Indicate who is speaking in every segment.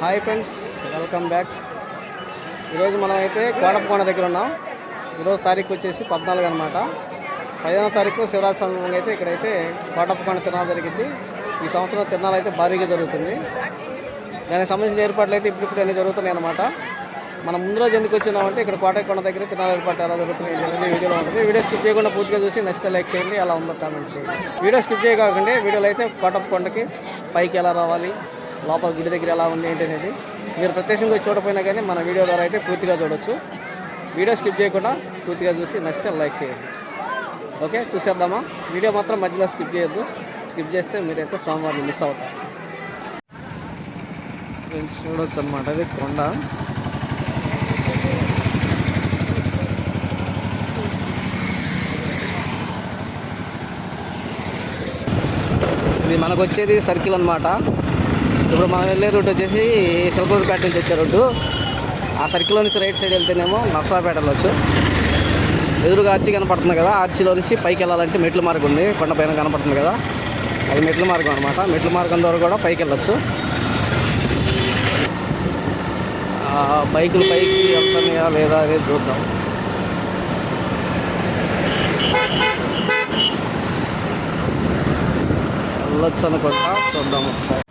Speaker 1: Hi friends welcome back. ఈరోజు మనం అయితే కోటప్పకొండ దగ్గర ఉన్నాం. ఈరోజు తారీఖు వచ్చేసి పద్నాలుగు అనమాట పదిహేనో తారీఖు శివరాత్రి సందర్భంగా అయితే ఇక్కడైతే కోటప్పకొండ తిరణాలు జరిగింది. ఈ సంవత్సరం తిరణాలు అయితే భారీగా జరుగుతుంది. దానికి సంబంధించిన ఏర్పాట్లు అయితే ఇప్పుడు అన్నీ జరుగుతున్నాయి అనమాట మనం ముందు రోజు ఎందుకు వచ్చినామంటే ఇక్కడ కోటకొండ దగ్గర తిరణాల ఏర్పాటు ఎలా జరుగుతున్నాయి అనేది వీడియోలో ఉంటుంది. వీడియో స్కిప్ చేయకుండా పూర్తిగా చూసి నచ్చితే లైక్ చేయండి అలా ఉందో కామెంట్ చేయండి. వీడియో స్కిప్ చేయకుండా వీడియోలో అయితే కోటప్పకొండకి పైకి ఎలా రావాలి? లోపల గుడి దగ్గర ఎలా ఉంది ఏంటి అనేది మీరు ప్రత్యక్షంగా చూడపోయినా కానీ మన వీడియో ద్వారా అయితే పూర్తిగా చూడొచ్చు. వీడియో స్కిప్ చేయకుండా పూర్తిగా చూసి నచ్చితే లైక్ చేయండి. ఓకే చూసేద్దామా? వీడియో మాత్రం మధ్యలో స్కిప్ చేయొద్దు. స్కిప్ చేస్తే మీరైతే స్వామివారిని మిస్ అవుతారు. ఫ్రెండ్స్ చూడొచ్చు అనమాట అది కొండ. ఇది మనకు వచ్చేది సర్కిల్ అనమాట ఇప్పుడు మనం వెళ్ళే రూట్ వచ్చేసి సిల్కూరుపేట నుంచి వచ్చే రోడ్డు ఆ సర్కిల్లో నుంచి రైట్ సైడ్ వెళ్తేనేమో నర్సరాపేట వెళ్ళొచ్చు. ఎదురుగా ఆర్చి కనపడుతుంది కదా ఆర్చిలో నుంచి పైకి వెళ్ళాలంటే మెట్ల మార్గం ఉంది. కొండపైన కనపడుతుంది కదా. అది మెట్ల మార్గం అనమాట మెట్ల మార్గం ద్వారా కూడా పైకి వెళ్ళొచ్చు. బైకులు పైకి వెళ్తున్నాయా లేదా అనేది చూద్దాం. వెళ్ళొచ్చు అనుకుంటా. చూద్దాం ఒకసారి.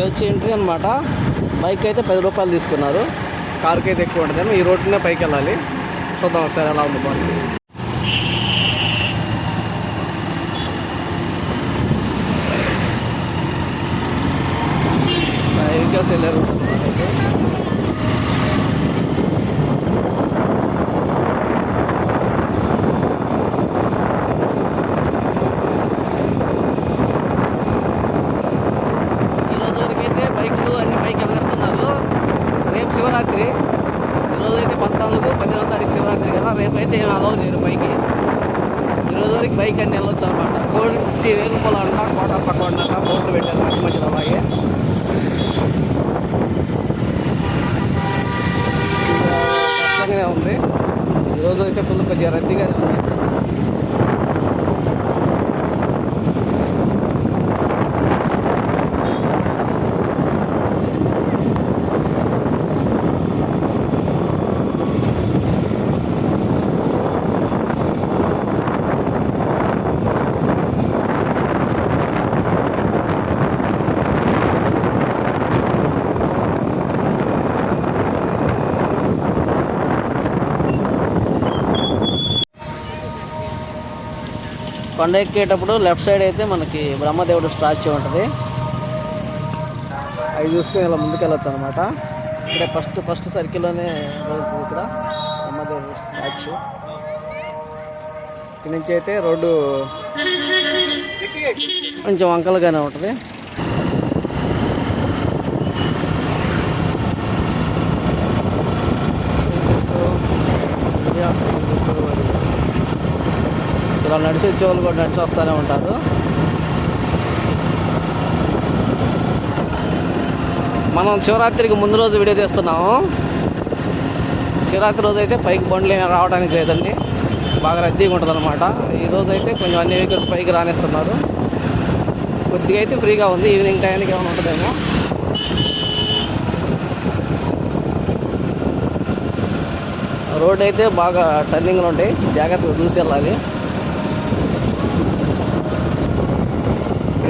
Speaker 1: ఇది వచ్చి ఎంట్రీ అనమాట బైక్ అయితే పది రూపాయలు తీసుకున్నారు. కారుకి అయితే ఎక్కువ ఉంటుంది ఈ రోడ్డునే పైకి వెళ్ళాలి. చూద్దాం ఒకసారి ఎలా ఉంది బాగుంది వెళ్ళారు. ఈ రోజు వరకు అయితే బైకులు అన్ని బైక్ వెళ్ళేస్తున్నారు రేపు శివరాత్రి ఈరోజు అయితే పద్నాలుగు పదిహేనో తారీఖు శివరాత్రి కదా రేపు అయితే ఏం అలౌ చేయరు బైక్కి ఈరోజు వరకు బైక్ అన్ని వెళ్ళొచ్చు అనమాట కోటి వేలు రూపాయలు కోట పక్క అంట బోర్డు పెట్టాను మంచి మధ్యలో అలాగే. కష్టంగానే ఉంది. ఈరోజు అయితే ఫుల్ కొద్దిగా రద్దీగానే ఉంది. కొండ ఎక్కేటప్పుడు లెఫ్ట్ సైడ్ అయితే మనకి బ్రహ్మదేవుడు స్టాచ్యూ ఉంటుంది. అవి చూసుకొని ఇలా ముందుకెళ్ళొచ్చు అనమాట ఇక్కడ ఫస్ట్ ఫస్ట్ సర్కిల్లోనే రోడ్డు ఇక్కడ. బ్రహ్మదేవుడు స్టాచ్యూ. ఇక్కడి నుంచి అయితే రోడ్డు కొంచెం వంకలుగానే ఉంటుంది ఇలా నడిచి కూడా నడిచి వస్తూనే ఉంటారు. మనం శివరాత్రికి ముందు రోజు వీడియో తీస్తున్నాము. శివరాత్రి రోజు అయితే పైకి బండ్లు ఏమి రావడానికి లేదండి. బాగా రద్దీగా ఉంటుంది అనమాట ఈ రోజు అయితే కొంచెం అన్ని వెహికల్స్ పైకి రానిస్తున్నారు. కొద్దిగా అయితే ఫ్రీగా ఉంది. ఈవినింగ్ టైంకి ఏమైనా ఉంటుందేమో. రోడ్ అయితే బాగా టర్నింగ్లు ఉంటాయి జాగ్రత్తగా చూసి వెళ్ళాలి.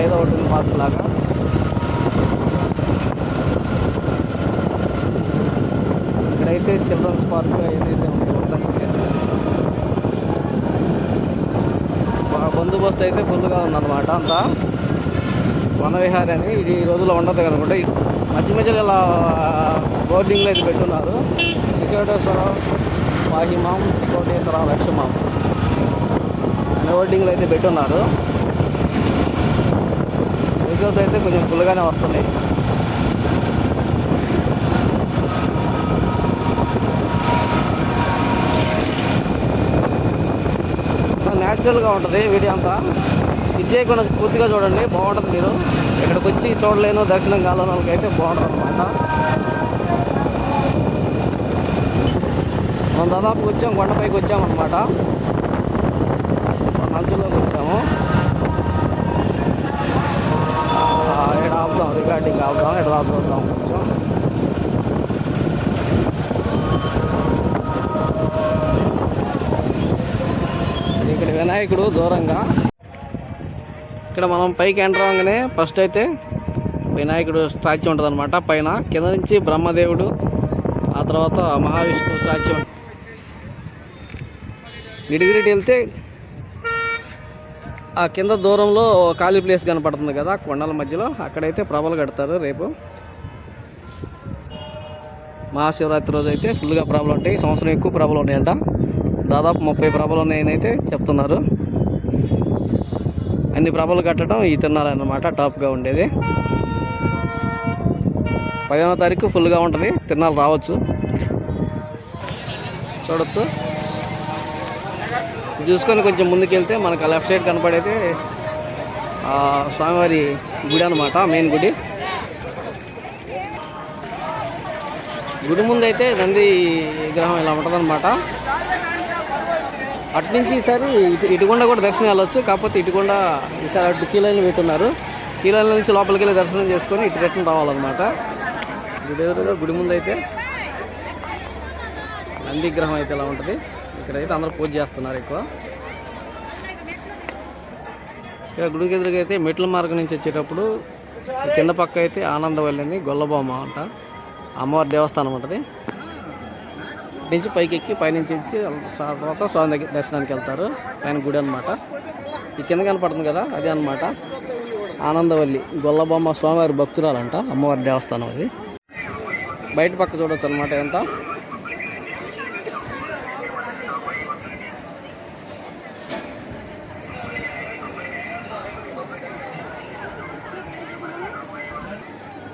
Speaker 1: ఏదో ఒకటి పార్క్ లాగా ఇక్కడైతే చిల్డ్రన్స్ పార్క్ ఏదైతే ఉందో బందోబస్తు అయితే ఫుల్గా ఉందన్నమాట అంతా. వనవిహారి అని ఇది ఈ రోజుల్లో ఉండదు కనుకుంటే మధ్య మధ్యలో ఇలా బోర్డింగ్లో అయితే పెట్టున్నారు. త్రికోటేశ్వర మాహిమాం త్రికోటేశ్వర లక్ష్మాం అనే బోర్డింగ్లో అయితే పెట్టున్నారు. వెహికల్స్ అయితే కొంచెం ఫుల్గానే వస్తున్నాయి. న్యాచురల్గా ఉంటుంది వీడియో అంతా. ఇది చేయకుండా పూర్తిగా చూడండి బాగుంటుంది మీరు. ఇక్కడికి వచ్చి చూడలేను దర్శనం కాలని వాళ్ళకి అయితే బాగుంటుంది అనమాట మనం దాదాపుకి వచ్చాం కొండపైకి వచ్చామన్నమాట. మంచులోకి వచ్చాము. ఆపుదాం కొంచెం. ఇక్కడ వినాయకుడు దూరంగా ఇక్కడ మనం పైకి ఎంటర్ అవ్వగానే ఫస్ట్ అయితే వినాయకుడు స్టాచ్యూ ఉంటుంది అనమాట పైన కింద నుంచి బ్రహ్మదేవుడు ఆ తర్వాత మహావిష్ణువు స్టాచ్యూ ఉంటుంది గిడిగిరిటి వెళ్తే ఆ కింద దూరంలో ఖాళీ ప్లేస్ కనపడుతుంది కదా కొండల మధ్యలో. అక్కడైతే ప్రభలు కడతారు రేపు. మహాశివరాత్రి రోజు అయితే ఫుల్గా ప్రాబ్లం ఉంటాయి. ఈ సంవత్సరం ఎక్కువ ప్రాబ్లం ఉన్నాయంట దాదాపు ముప్పై ప్రభలు ఉన్నాయని అయితే చెప్తున్నారు. అన్ని ప్రభలు కట్టడం ఈ తిరణాలన్నమాట టాప్గా ఉండేది. పదిహేనో తారీఖు ఫుల్గా ఉంటుంది. తిరణాలు రావచ్చు. చూడొచ్చు చూసుకొని కొంచెం ముందుకెళ్తే మనకు లెఫ్ట్ సైడ్ కనపడేది స్వామివారి గుడి అనమాట మెయిన్ గుడి. గుడి ముందు అయితే నంది విగ్రహం ఇలా ఉంటుందన్నమాట. అటు నుంచి ఈసారి ఇటు ఇటుకొండ కూడా దర్శనం వెళ్ళొచ్చు. కాకపోతే ఇటుకొండ ఈసారి అటు కీలైన్లు పెట్టున్నారు. కీలైన్ల నుంచి లోపలికి వెళ్ళి దర్శనం చేసుకొని ఇటు రిటర్న్ రావాలన్నమాట. గుడి ఎదురుగా గుడి ముందు అయితే నంది విగ్రహం అయితే ఇలా ఉంటుంది. ఇక్కడైతే అందరూ పూజ చేస్తున్నారు ఎక్కువ. ఇక్కడ గుడికి ఎదురుగా అయితే మెట్ల మార్గం నుంచి వచ్చేటప్పుడు కింద పక్క అయితే ఆనందవల్లిని గొల్లబొమ్మ అంట. అమ్మవారి దేవస్థానం ఉంటుంది. నుంచి పైకి ఎక్కి పైనుంచి వచ్చి తర్వాత స్వామి దగ్గర దర్శనానికి వెళ్తారు. పైన గుడి అనమాట ఈ కింద కనపడుతుంది కదా అదే అనమాట ఆనందవల్లి గొల్లబొమ్మ స్వామివారి భక్తురాలంట అమ్మవారి దేవస్థానం అది. బయట పక్క చూడొచ్చు అనమాట ఎంత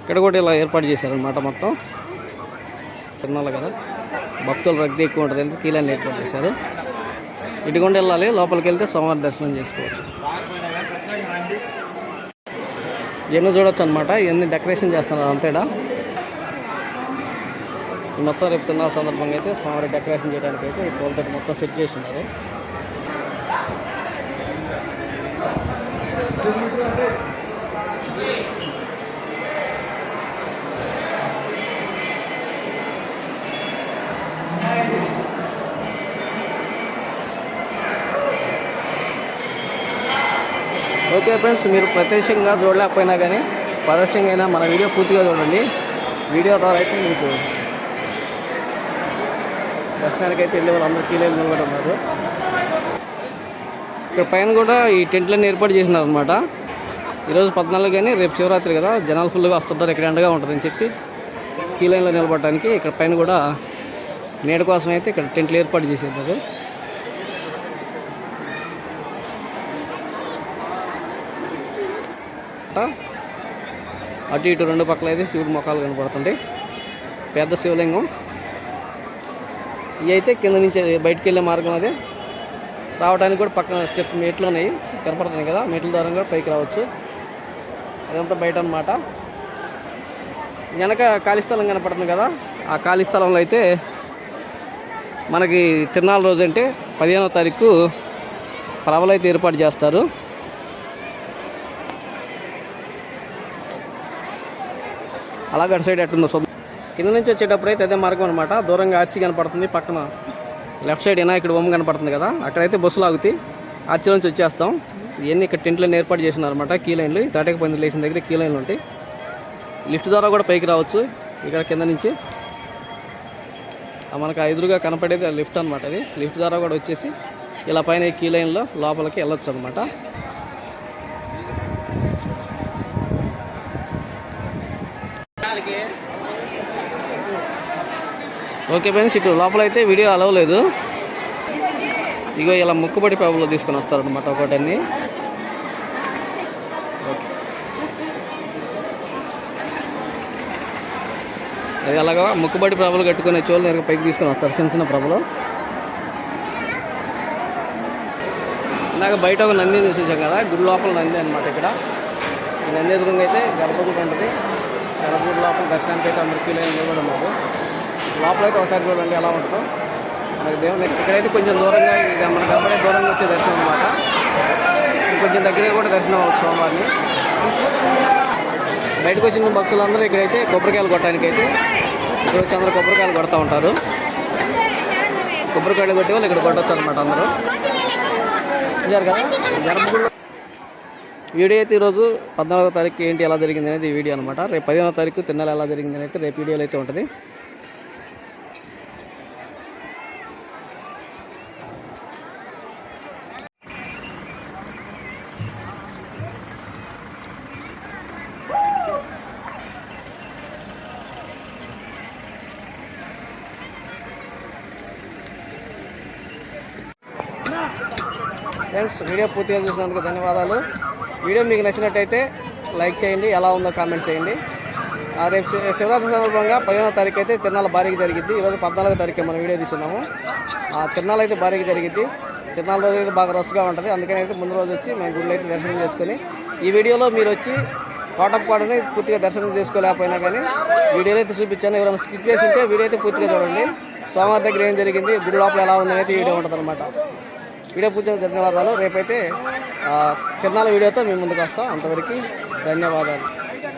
Speaker 1: ఇక్కడ కూడా ఇలా ఏర్పాటు చేశారనమాట మొత్తం. తిరునాళ్ళ కదా. భక్తులు రద్దీ ఎక్కువ ఉంటుంది అంటే కీలాన్ని ఏర్పాటు చేశారు. ఇటుకుండా వెళ్ళాలి లోపలికి వెళ్తే సోమవారం దర్శనం చేసుకోవచ్చు. ఇవన్నీ చూడొచ్చు అనమాట ఇవన్నీ డెకరేషన్ చేస్తున్నారు అంతేడా మొత్తం రేపు తిన్న సందర్భంగా అయితే సోమవారం డెకరేషన్ చేయడానికి అయితే ఈ పూలతో మొత్తం సెట్ చేసి ఓకే ఫ్రెండ్స్ మీరు ప్రత్యక్షంగా చూడలేకపోయినా కానీ పరోక్షంగా అయినా మన వీడియో పూర్తిగా చూడండి. వీడియో ద్వారా అయితే మీకు దర్శనానికి అయితే వెళ్ళే వాళ్ళు అందరూ కీలే నిలబడి ఉన్నారు. ఇక్కడ పైన కూడా ఈ టెంట్లన్నీ ఏర్పాటు చేసినారు అనమాట ఈరోజు పద్నాలుగు కానీ రేపు శివరాత్రి కదా జనాలు ఫుల్గా వస్తుంటారు ఇక్కడ ఎండగా ఉంటుందని చెప్పి కీలైన్లో లైన్లో నిలబడటానికి ఇక్కడ పైన కూడా నీడ కోసం అయితే ఇక్కడ టెంట్లు ఏర్పాటు చేసేది అటు ఇటు రెండు పక్కల అయితే శివుడు మొఖాలు కనపడుతుంటాయి. పెద్ద శివలింగం. ఇవి అయితే కింద నుంచి బయటికి వెళ్ళే మార్గం అదే. రావడానికి కూడా పక్కన స్టెప్స్ మెట్లు ఉన్నాయి. కనపడుతున్నాయి కదా మెట్ల ద్వారా కూడా పైకి రావచ్చు. అదంతా బయట అనమాట వెనక ఖాళీ స్థలం కనపడుతుంది కదా ఆ ఖాళీ స్థలంలో అయితే మనకి తిరునాళ్ళ రోజు అంటే పదిహేనో తారీఖు ప్రభలు ఏర్పాటు చేస్తారు. అలాగే అటు సైడ్ ఎట్టుందో చూద్దాం. కింద నుంచి వచ్చేటప్పుడు అయితే అదే మార్గం అనమాట దూరంగా ఆర్సీ కనపడుతుంది పక్కన లెఫ్ట్ సైడ్ వినాయకుడు బొమ్మ కనపడుతుంది కదా. అక్కడైతే బస్సులు ఆగుతాయి. ఆర్సీ నుంచి వచ్చేస్తాం. ఇవన్నీ ఇక్కడ టెంట్లను ఏర్పాటు చేసినారనమాట కీ లైన్లు తాటక పంది లేచిన దగ్గర కీ లైన్లు ఉంటాయి. లిఫ్ట్ ద్వారా కూడా పైకి రావచ్చు ఇక్కడ కింద నుంచి. మనకు ఎదురుగా కనపడేది లిఫ్ట్ అనమాట అది. లిఫ్ట్ ద్వారా కూడా వచ్చేసి ఇలా పైన కీ లైన్లో లోపలికి వెళ్ళొచ్చు అనమాట ఓకే ఫ్రెండ్స్ ఇటు లోపల అయితే వీడియో అలవలేదు ఇగో ఇలా ముక్కుబడి పేపర్లో తీసుకొని వస్తారనమాట ఒకటన్ని అది అలాగా ముక్కుబడి ప్రభలు కట్టుకునే చోళ్ళు నేరుగా పైకి తీసుకొని వస్తారు చిన్న చిన్న ప్రభలు ఇందాక బయట ఒక నంది చూసాం కదా గుడి లోపల నంది అనమాట ఇక్కడ. ఈ నంది ఎదురుగా అయితే గర్భగుడి ఉంటుంది గర్భగుడి లోపల దర్శనానికి అయితే అందరికీ లైన్ నిలబడి ఉన్నారు. లోపల అయితే ఒకసారి చూడండి ఎలా ఉంటుందో. మనకి దేవుని ఇక్కడైతే కొంచెం దూరంగా ఇక మన గర్భడే దూరంగా వచ్చే దర్శనం అనమాట కొంచెం దగ్గరగా కూడా దర్శనం అవ్వచ్చు సోమవారిని బయటకు వచ్చిన భక్తులందరూ ఇక్కడైతే కొబ్బరికాయలు కొట్టడానికి అయితే ఇక్కడ వచ్చి అందరూ కొబ్బరికాయలు కొడతా ఉంటారు. కొబ్బరికాయలు కొట్టే వాళ్ళు ఇక్కడ కొట్టచ్చు అనమాట అందరూ. చూశారు కదా? వీడియో అయితే ఈరోజు పద్నాలుగో తారీఖు ఏంటి ఎలా జరిగింది అనేది వీడియో అనమాట రేపు పదిహేనో తారీఖు తిన్నాలి ఎలా జరిగింది అయితే రేపు వీడియోలో అయితే ఉంటుంది. ఫ్రెండ్స్ వీడియో పూర్తిగా చూసినందుకు ధన్యవాదాలు. వీడియో మీకు నచ్చినట్టయితే లైక్ చేయండి ఎలా ఉందో కామెంట్ చేయండి. రేపు శివరాత్రి సందర్భంగా పదిహేనో తారీఖు అయితే తిరునాళ్ళ భారీగా జరిగింది ఈరోజు పద్నాలుగో తారీఖు మనం వీడియో తీసుకున్నాము ఆ తిరునాళ్ళు అయితే భారీగా జరిగింది తిరునాళ్ళ రోజు అయితే బాగా రస్గా ఉంటుంది. అందుకని అయితే ముందు రోజు వచ్చి మేము గుళ్ళు అయితే దర్శనం చేసుకొని ఈ వీడియోలో మీరు వచ్చి కోటప్పకోటని పూర్తిగా దర్శనం చేసుకోలేకపోయినా కానీ వీడియోలో అయితే చూపించాను. ఎవరైనా స్కిప్ చేసి ఉంటే వీడియో అయితే పూర్తిగా చూడండి. సోమవారం దగ్గర ఏం జరిగింది గుడి లోపల ఎలా ఉందనేది అయితే వీడియో ఉంటుంది వీడియో పూజకు ధన్యవాదాలు. రేపైతే ఆ, తిరునాళ్ళ వీడియోతో మేము ముందుకు వస్తాం. అంతవరకు ధన్యవాదాలు.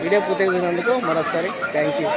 Speaker 1: వీడియో పూర్తిగా చూసినందుకు మరొకసారి థ్యాంక్ యూ.